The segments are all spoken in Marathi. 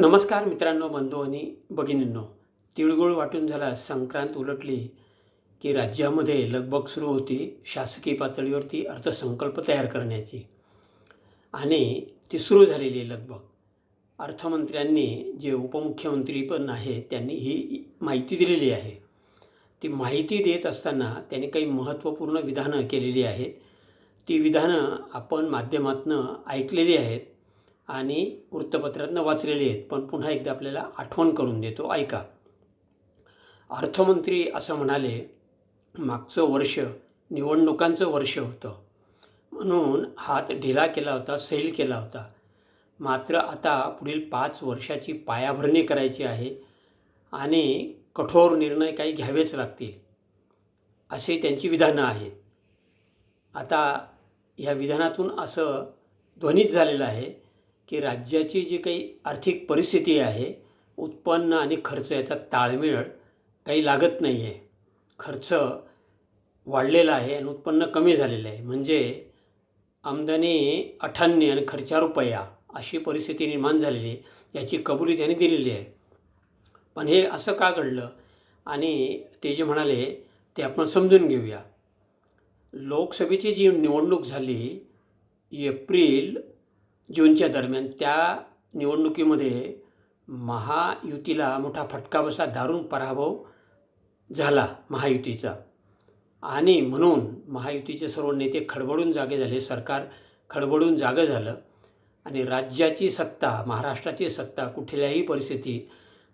नमस्कार मित्रांनो बंधू आणि भगिनींनो. तिळगुळ वाटून झाला संक्रांत उलटली की राज्यामध्ये लगबग सुरू होती शासकीय पातळीवरती अर्थसंकल्प तयार करण्याची. आणि ती सुरू झालेली आहे लगबग. अर्थमंत्र्यांनी जे उपमुख्यमंत्री पण आहे त्यांनी ही माहिती दिलेली आहे. ती माहिती देत असताना त्यांनी काही महत्त्वपूर्ण विधानं केलेली आहेत. ती विधानं आपण माध्यमातनं ऐकलेली आहेत. आणि वृत्तपत्रातनं वाचलेली आहेत. पण पुन्हा एकदा आपल्याला आठवण करून देतो. ऐका. अर्थमंत्री असं म्हणाले मागचं वर्ष निवडणुकांचं वर्ष होतं. म्हणून हात ढिला केला होता सैल केला होता. मात्र आता पुढील पाच वर्षाची पायाभरणी करायची आहे आणि कठोर निर्णय काही घ्यावेच लागतील. असे त्यांची विधानं आहेत. आता ह्या विधानातून असं ध्वनित झालेलं आहे की राज्याची जी काही आर्थिक परिस्थिती आहे उत्पन्न आणि खर्च याचा ताळमेळ काही लागत नाही आहे खर्च वाढलेला आहे आणि उत्पन्न कमी झालेलं आहे. म्हणजे आमदानी अठ्ठ्याण्णव आणि खर्चा रुपया अशी परिस्थिती निर्माण झालेली आहे याची कबुली त्यांनी दिलेली आहे. पण हे असं का घडलं? आणि ते जे म्हणाले ते आपण समजून घेऊया. लोकसभेची जी निवडणूक झाली एप्रिल जूनच्या दरम्यान त्या निवडणुकीमध्ये महायुतीला मोठा फटका बसला दारुण पराभव झाला महायुतीचा. आणि म्हणून महायुतीचे सर्व नेते खडबडून जागे झाले सरकार खडबडून जागं झालं आणि राज्याची सत्ता महाराष्ट्राची सत्ता कुठल्याही परिस्थितीत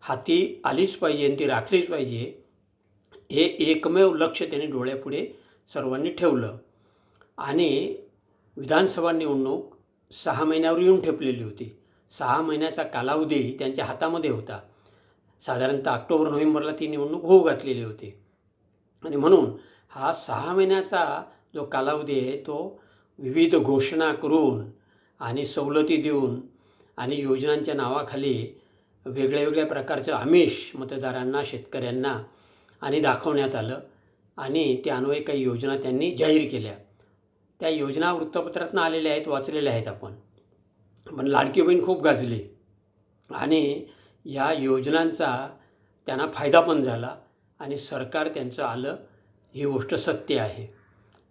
हाती आलीच पाहिजे आणि ती राखलीच पाहिजे हे एकमेव लक्ष त्यांनी डोळ्यापुढे सर्वांनी ठेवलं. आणि विधानसभा निवडणूक सहा महिन्यावर येऊन ठेपलेली होती. सहा महिन्याचा कालावधी त्यांच्या हातामध्ये होता. साधारणतः ऑक्टोबर नोव्हेंबरला ती निवडणूक होऊ घातलेली होती. आणि म्हणून हा सहा महिन्याचा जो कालावधी आहे तो विविध घोषणा करून आणि सवलती देऊन आणि योजनांच्या नावाखाली वेगळ्या वेगळ्या प्रकारचं आमिष मतदारांना शेतकऱ्यांना आणि दाखवण्यात आलं. आणि त्या अन्वये काही योजना त्यांनी जाहीर केल्या. त्या योजना वृत्तपत्रातनं आलेल्या आहेत वाचलेल्या आहेत आपण. पण लाडकी बहीण खूप गाजली. आणि या योजनांचा त्यांना फायदा पण झाला आणि सरकार त्यांचं आलं ही गोष्ट सत्य आहे.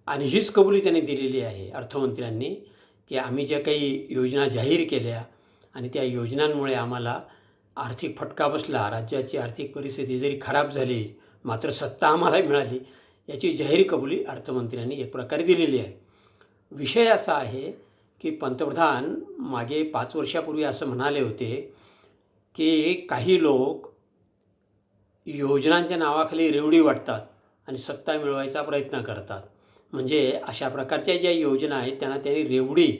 आणि हीच कबुली त्यांनी दिलेली आहे अर्थमंत्र्यांनी की आम्ही ज्या काही योजना जाहीर केल्या आणि त्या योजनांमुळे आम्हाला आर्थिक फटका बसला राज्याची आर्थिक परिस्थिती जरी खराब झाली मात्र सत्ता आम्हाला मिळाली याची जाहीर कबुली अर्थमंत्र्यांनी एक प्रकारे दिलेली आहे. विषय असा आहे की पंतप्रधान मागे पाच वर्षापूर्वी असं म्हणाले होते की काही लोक योजनांच्या नावाखाली रेवडी वाटतात आणि सत्ता मिळवायचा प्रयत्न करतात. म्हणजे अशा प्रकारच्या ज्या योजना आहेत त्यांना त्यांनी रेवडी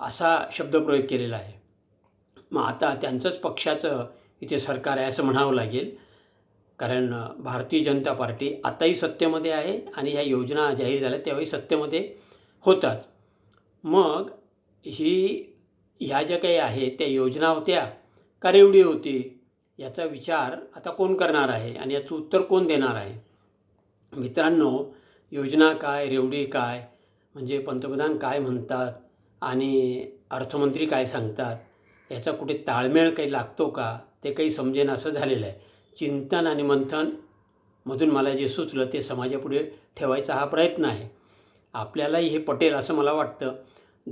असा शब्दप्रयोग केलेला आहे. मग आता त्यांचंच पक्षाचं इथे सरकार आहे असं म्हणावं लागेल. कारण भारतीय जनता पार्टी आताही सत्तेमध्ये आहे आणि ह्या योजना जाहीर झाल्या त्यावेळी सत्तेमध्ये होतात. मग ही ह्या ज्या काही आहेत त्या योजना होत्या का रेवडी होती? याचा विचार आता कोण करणार आहे आणि याचं उत्तर कोण देणार आहे? मित्रांनो योजना काय रेवडी काय म्हणजे पंतप्रधान काय म्हणतात आणि अर्थमंत्री काय सांगतात याचा कुठे ताळमेळ काही लागतो का? ते काही समजेन असं झालेलं आहे. चिंतन आणि मंथन मधून मला जे सुचलं ते समाजापुढे ठेवायचा हा प्रयत्न आहे. आपल्यालाही हे पटेल असं मला वाटतं.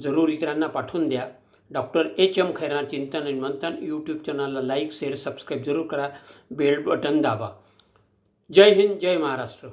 जरूर इतरांना पाठवून द्या. डॉक्टर एच एम खैरार चिंतन आणि मंथन यूट्यूब चॅनलला लाईक शेअर सबस्क्राईब जरूर करा. बेल बटन दाबा. जय हिंद जय महाराष्ट्र.